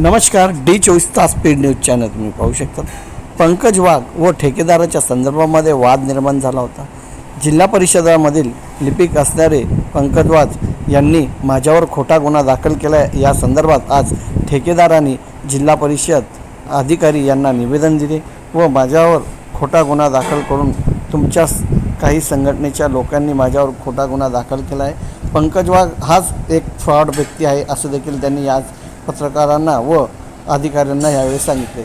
नमस्कार डी चोवीस तास स्पीड न्यूज चॅनल तुम्ही पाहू शकता. पंकज वाघ व ठेकेदाराच्या संदर्भामध्ये वाद निर्माण झाला होता. जिल्हा परिषदामधील लिपिक असणारे पंकज वाघ यांनी माझ्यावर खोटा गुन्हा दाखल केला आहे. या संदर्भात आज ठेकेदारांनी जिल्हा परिषद अधिकारी यांना निवेदन दिले व माझ्यावर खोटा गुन्हा दाखल करून तुमच्या काही संघटनेच्या लोकांनी माझ्यावर खोटा गुन्हा दाखल केला आहे. पंकज वाघ हाच एक फ्रॉड व्यक्ती आहे असं देखील त्यांनी आज पत्रकारांना व अधिकाऱ्यांना यावेळी सांगितले.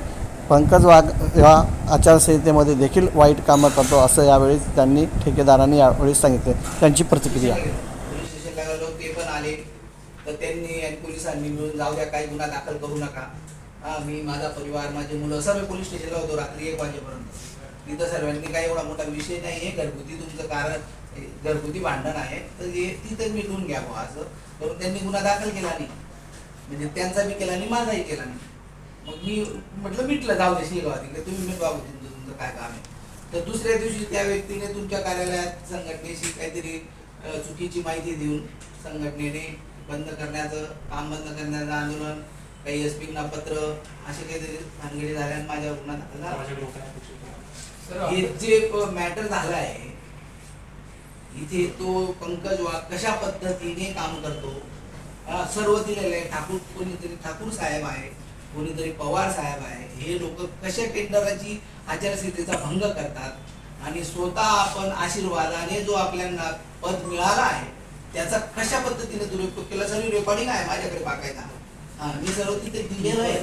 पंकज वाघ या आचारसंहितेमध्ये देखील वाईट कामं करतो असं यावेळी त्यांनी ठेकेदारांनी यावेळी सांगितले. त्यांची प्रतिक्रिया. पोलीस स्टेशनला गेलो ते पण आले तर त्यांनी आणि पोलिसांनी मिळून जाऊ द्या काही गुन्हा दाखल करू नका. हा मी माझा परिवार माझे मुलं सर्व पोलीस स्टेशनला होतो रात्री एक वाजेपर्यंत तिथं सर्वांनी काही एवढा मोठा विषय नाही आहे घरगुती तुमचं कारण घरगुती भांडण आहे तर हे तिथं मिटवून घ्या बुवा असं करून त्यांनी गुन्हा दाखल केला नाही म्हणजे त्यांचा बी केला नाही माझाही केला नाही. मग मी म्हटलं मिटलं जाऊ दे शिकवा तिकडे तुम्ही मिटवा तुमचं तुमचं काय काम आहे? तर दुसऱ्या दिवशी त्या व्यक्तीने तुमच्या कार्यालयात संघटनेशी काहीतरी चुकीची माहिती देऊन संघटनेने बंद करण्याचं काम बंद करण्याचं आंदोलन काही एस पीना पत्र असे काहीतरी भानगडी झाल्या आणि दाखल झाला. हे जे मॅटर झालं आहे इथे तो पंकज वाघ कशा पद्धतीने काम करतो सर्व दिलेलं आहे. ठाकूर कोणीतरी ठाकूर साहेब आहे कोणीतरी पवार साहेब आहे. हे लोक कशा टेंडराची आचारसंहितेचा भंग करतात आणि स्वतः आपण आशीर्वादाने जो आपल्याला पद मिळाला आहे त्याचा कशा पद्धतीने दुरुपयोग केला सर्व रेकॉर्डिंग आहे माझ्याकडे बाकायचा हा मी सर्व तिथे दिलेलं आहे.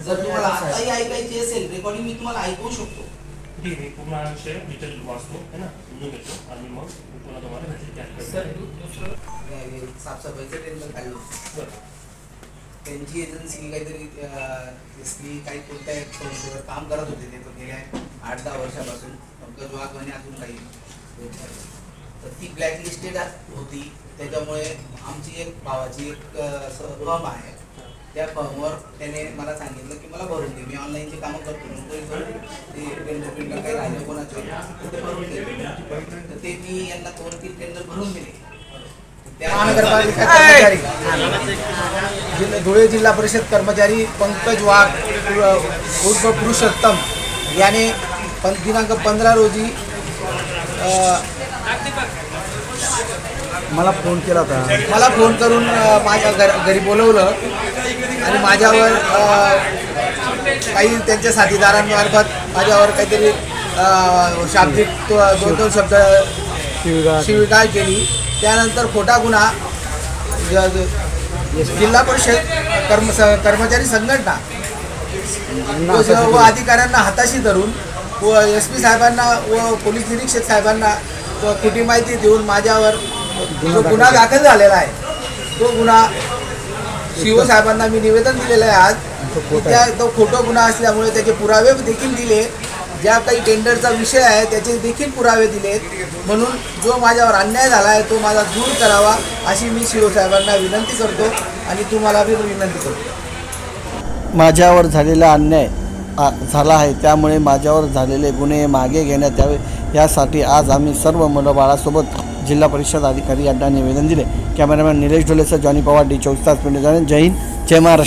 जर तुम्हाला आताही ऐकायची असेल रेकॉर्डिंग मी तुम्हाला ऐकवू शकतो. ठीक आहे पूर्ण हा विषय डिटेल वाचतो है ना? समजून घेतो. आणि मग पुन्हा तुम्हाला मेसेज कॅश हे साफसफाईचं टेंडर काढलं त्यांची एजन्सी काहीतरी अं, स्त्री काही कोणत्या संस्थेवर काम करत होते ते पण गेल्या आठ दहा वर्षापासून. पंकज वाघ अजून काही तर ती ब्लॅकलिस्टेड होती. त्याच्यामुळे आमची एक भावाची एक फॉर्म आहे. त्या फॉर्मवर त्याने मला सांगितलं की मला भरून दे. मी ऑनलाईनची कामं करतो. मग ते टेंडर काही राहिलं कोणाचं? ते भरून दे. तर ते मी यांना दोन तीन टेंडर भरून दिले. महानगरपालिका कर्मचारी. जिल्हा धुळे जिल्हा परिषद कर्मचारी पंकज वाघ उर- उर्फ पुरुषोत्तम याने पं दिनांक पंधरा रोजी मला फोन केला होता. मला फोन करून माझ्या घर घरी बोलवलं आणि माझ्यावर काही त्यांच्या साथीदारांमार्फत माझ्यावर काहीतरी अ, शाब्दिक तो- दोन दोन शब्द शिवीगाळ केली. त्यानंतर खोटा गुन्हा ज- जिल्हा परिषद कर्म स- कर्मचारी संघटना. व ज- व अधिकाऱ्यांना हाताशी धरून व एस पी साहेबांना व पोलीस निरीक्षक साहेबांना व खोटी माहिती देऊन माझ्यावर जो गुन्हा दाखल झालेला आहे तो गुन्हा शिव साहेबांना मी निवेदन दिलेलं आहे आज. की त्या तो खोटो गुन्हा असल्यामुळे त्याचे पुरावे देखील दिले. ज्या काही टेंडरचा विषय आहे त्याचे देखील पुरावे दिले म्हणून जो माझ्यावर अन्याय झाला आहे तो माझा दूर करावा अशी मी शिवसाहेबांना विनंती करतो आणि तुम्हाला बी विनंती करतो. माझ्यावर झालेला अन्याय झाला आहे त्यामुळे माझ्यावर झालेले गुन्हे मागे घेण्यात यावे. यासाठी आज आम्ही सर्व मुलं बाळासोबत जिल्हा परिषद अधिकारी यांना निवेदन दिले. कॅमेरामॅन निलेश ढोलेसह जॉनी पवार डी चोवीस पिंड जय हिंद जय महाराष्ट्र.